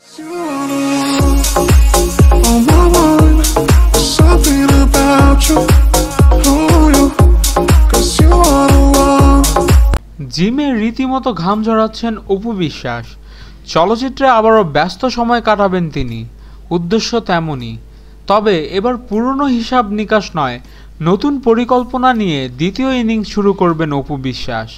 জিমে রীতিমতো ঘাম ঝরাচ্ছেন অপু বিশ্বাস। চলচ্চিত্রে আবারও ব্যস্ত সময় কাটাবেন তিনি। উদ্দেশ্য তেমনই। তবে এবার পুরনো হিসাব নিকাশ নয়, নতুন পরিকল্পনা নিয়ে দ্বিতীয় ইনিংস শুরু করবেন অপু বিশ্বাস।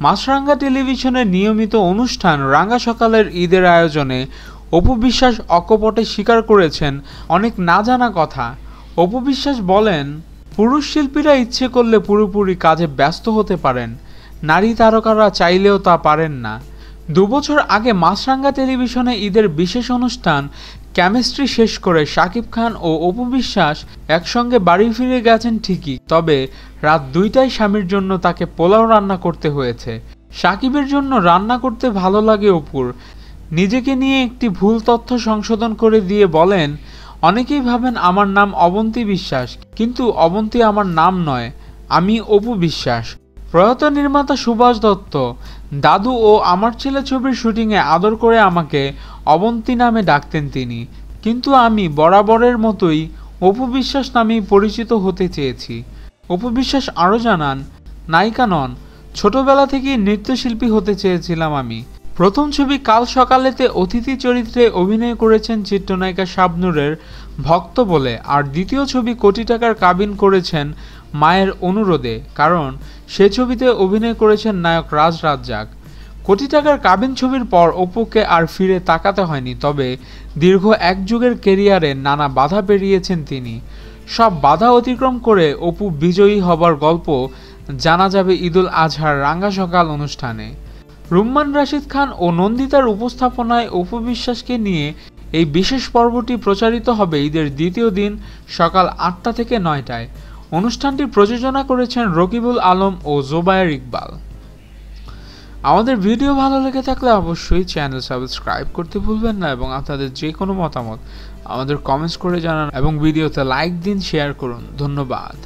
মাছরাঙ্গা টেলিভিশনের নিয়মিত অনুষ্ঠান রাঙ্গা সকালের ঈদের আয়োজনে অপু বিশ্বাস অকপটে স্বীকার করেছেন অনেক না জানা কথা। অপু বিশ্বাস বলেন, পুরুষ শিল্পীরা ইচ্ছে করলে পুরোপুরি কাজে ব্যস্ত হতে পারেন। নারী তারকারা চাইলেও তা পারেন না। দুবছর আগে মাছরাঙ্গা টেলিভিশনে ঈদের বিশেষ অনুষ্ঠান কেমিস্ট্রি শেষ করে শাকিব খান ও অপু বিশ্বাস একসঙ্গে বাড়ি ফিরে গেছেন ঠিকই, তবে রাত দুইটায় স্বামীর জন্য তাকে পোলাও রান্না করতে হয়েছে। সাকিবের জন্য রান্না করতে ভালো লাগে অপুর নিজেকে নিয়ে একটি ভুল তথ্য সংশোধন করে দিয়ে বলেন, অনেকেই ভাবেন আমার নাম অবন্তী বিশ্বাস, কিন্তু অবন্তী আমার নাম নয়, আমি অপু বিশ্বাস। প্রয়াত নির্মাতা সুভাষ দত্ত, দাদু ও আমার ছেলে ছবির শুটিংয়ে আদর করে আমাকে অবন্তী নামে ডাকতেন তিনি, কিন্তু আমি বরাবরের মতোই অপু বিশ্বাস নামেই পরিচিত হতে চেয়েছি। অপু বিশ্বাস আরও জানান, নায়িকা নন, ছোটবেলা থেকেই নৃত্যশিল্পী হতে চেয়েছিলাম আমি। প্রথম ছবি কাল সকালেতে অতিথি চরিত্রে অভিনয় করেছেন চিত্রনায়িকা শাবনুরের ভক্ত বলে, আর দ্বিতীয় ছবি কোটি টাকার কাবিন করেছেন মায়ের অনুরোধে, কারণ সে ছবিতে অভিনয় করেছেন নায়ক রাজ রাজ্জাক। কোটি টাকার কাবিন ছবির পর অপুকে আর ফিরে তাকাতে হয়নি, তবে দীর্ঘ এক যুগের কেরিয়ারে নানা বাধা পেরিয়েছেন তিনি। সব বাধা অতিক্রম করে অপু বিজয়ী হবার গল্প জানা যাবে ঈদুল আজহার রাঙ্গা সকাল অনুষ্ঠানে। রুম্মান রাশিদ খান ও নন্দিতার উপস্থাপনায় অপু বিশ্বাসকে নিয়ে এই বিশেষ পর্বটি প্রচারিত হবে ঈদের দ্বিতীয় দিন সকাল আটটা থেকে নয়টায়। অনুষ্ঠানটি প্রযোজনা করেছেন রকিবুল আলম ও জোবায়ের ইকবাল। আমাদের ভিডিও ভালো লেগে থাকলে অবশ্যই চ্যানেল সাবস্ক্রাইব করতে ভুলবেন না এবং আপনাদের যে কোনো মতামত আমাদের কমেন্টস করে জানান এবং ভিডিওতে লাইক দিন শেয়ার করুন। ধন্যবাদ।